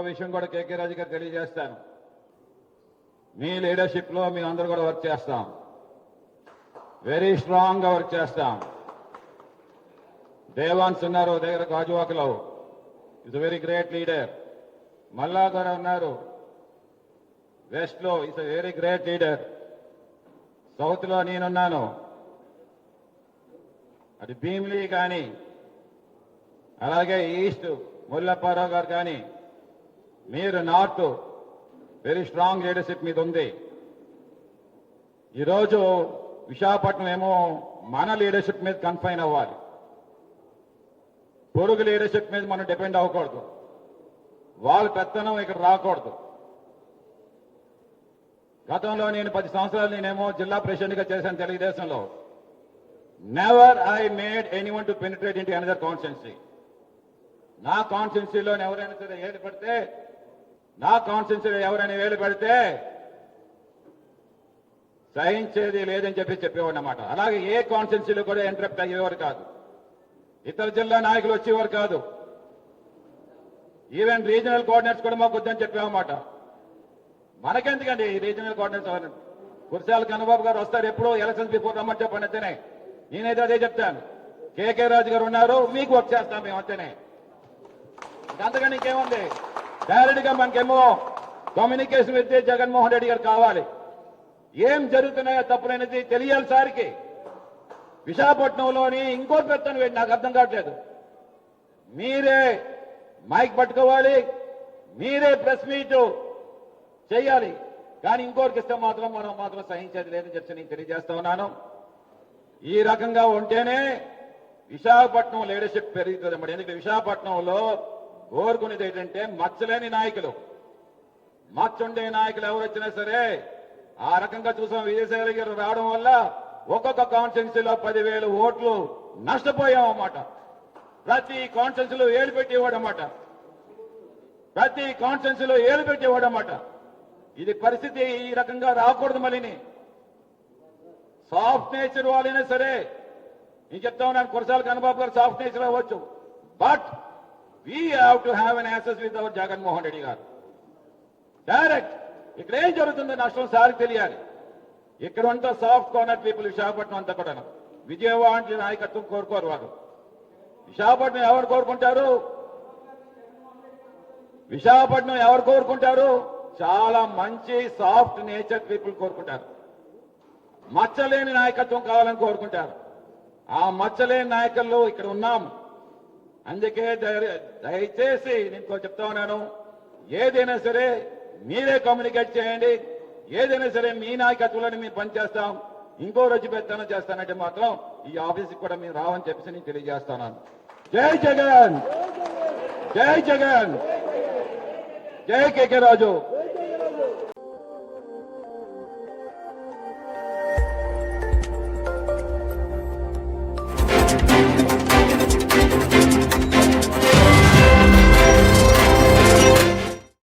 విషయం కూడా కేకే రాజు గారు తెలియజేస్తాను. మీ లీడర్షిప్లో మేము అందరూ కూడా వర్క్ చేస్తాం. వెరీ స్ట్రాంగ్గా వర్క్ చేస్తాం. దేవాన్స్ ఉన్నారు దగ్గర గాజువాకలో. ఇస్ వెరీ గ్రేట్ లీడర్ మల్లా గారు ఉన్నారు వెస్ట్లో. ఇస్ వెరీ గ్రేట్ లీడర్ సౌత్లో నేనున్నాను. అది భీమ్లీ కానీ అలాగే ఈస్ట్ ముల్లప్పారావు గారు కానీ మీరు నార్త్ వెరీ స్ట్రాంగ్ లీడర్షిప్ మీద ఉంది ఈరోజు విశాఖపట్నం ఏమో మన లీడర్షిప్ మీద కన్ఫైన్ అవ్వాలి. పొరుగు లీడర్షిప్ మీద మనం డిపెండ్ అవ్వకూడదు. వాళ్ళ పెత్తనం ఇక్కడ రాకూడదు. గతంలో నేను పది సంవత్సరాలు నేనేమో జిల్లా ప్రెసిడెంట్గా చేశాను తెలుగుదేశంలో. Never I made any one to penetrate into another constituency నా కాన్స్టిట్యున్సీలో ఎవరైనా సరే ఏర్పడితే నా కాన్స్టిట్యున్సీలో ఎవరైనా వేలు పెడితే సహించేది లేదని చెప్పి చెప్పేవాడు అనమాట అలాగే ఏ కాన్స్టిట్యున్సీలో కూడా ఇంటరప్ట్ అయ్యేవారు కాదు. ఇతర జిల్లా నాయకులు వచ్చేవారు కాదు. ఈవెన్ రీజనల్ కోఆర్డినేట్స్ కూడా మాకు వద్దని చెప్పామన్నమాట మనకెందుకండి ఈ రీజనల్ కోఆర్డినేట్స్ ఎవరు కన్నబాబు గారు వస్తారు ఎప్పుడు ఎలక్షన్స్ బిఫోర్ రమ్మని చెప్పండి అంతేనే. నేనైతే అదే చెప్తాను. కేకే రాజు గారు ఉన్నారు మీకు వర్క్ చేస్తాం మేము అంతేనే. అంతకని ఇంకేముంది? డైరెక్ట్గా మనకేమో కమ్యూనికేషన్ విత్ జగన్మోహన్ రెడ్డి గారు కావాలి. ఏం జరుగుతున్నాయో తప్పులైనది తెలియాలి సార్కి. విశాఖపట్నంలోని ఇంకో పెత్తను వేడి నాకు అర్థం కావట్లేదు. మీరే మైక్ పట్టుకోవాలి మీరే ప్రెస్ మీట్ చేయాలి. కానీ ఇంకోరికి ఇస్తే మాత్రం మనం మాత్రం సహించేది లేదని చెప్పి నేను తెలియజేస్తా ఉన్నాను. ఈ రకంగా ఉంటేనే విశాఖపట్నం లీడర్షిప్ పెరుగుతుంది. మరి ఎందుకంటే విశాఖపట్నంలో కోరుకునేది ఏంటంటే మచ్చలేని నాయకులు. మచ్చుండే నాయకులు ఎవరు వచ్చినా సరే ఆ రకంగా చూసాం విజయసాయి గారు రావడం వల్ల ఒక్కొక్క కాన్స్టిట్యున్సీలో పదివేలు ఓట్లు నష్టపోయాం అన్నమాట. ప్రతి కాన్స్టిట్యున్సీలో ఏలు పెట్టేవాడు అన్నమాట. ప్రతి కాన్స్టిట్యున్సీలో ఏలు పెట్టేవాడు అన్నమాట. ఇది పరిస్థితి ఈ రకంగా రాకూడదు మళ్ళీని. సాఫ్ట్ నేచర్ వాళ్ళైనా సరే నేను చెప్తా ఉన్నాను కురసాల కన్నబాబు గారు సాఫ్ట్ నేచర్ అవ్వచ్చు. But we have to have an access with our Jaganmohan Reddy garu. Direct ఇక్కడ ఏం జరుగుతుందో నష్టం సార్కి తెలియాలి. ఇక్కడ అంతా సాఫ్ట్ కార్నర్ పీపుల్ విశాఖపట్నం అంతా కూడా విజయవాడ నాయకత్వం కోరుకోరు వారు విశాఖపట్నం ఎవరు కోరుకుంటారు? విశాఖపట్నం ఎవరు కోరుకుంటారు? చాలా మంచి సాఫ్ట్ నేచర్ పీపుల్ కోరుకుంటారు. మచ్చలేని నాయకత్వం కావాలని కోరుకుంటారు. ఆ మచ్చలేని నాయకుల్లో ఇక్కడ ఉన్నాం అందుకే దయచేసి నేను చెప్తా ఉన్నాను. ఏదైనా సరే మీరే కమ్యూనికేట్ చేయండి. ఏదైనా సరే మీ నాయకత్వంలోనే మేము పనిచేస్తాం. ఇంకో రోజు పెత్తనం చేస్తానంటే మాత్రం ఈ ఆఫీస్కి కూడా మేము రావని చెప్పేసి నేను తెలియజేస్తున్నాను. జై జగన్! జై జగన్! జై కేకే రాజు!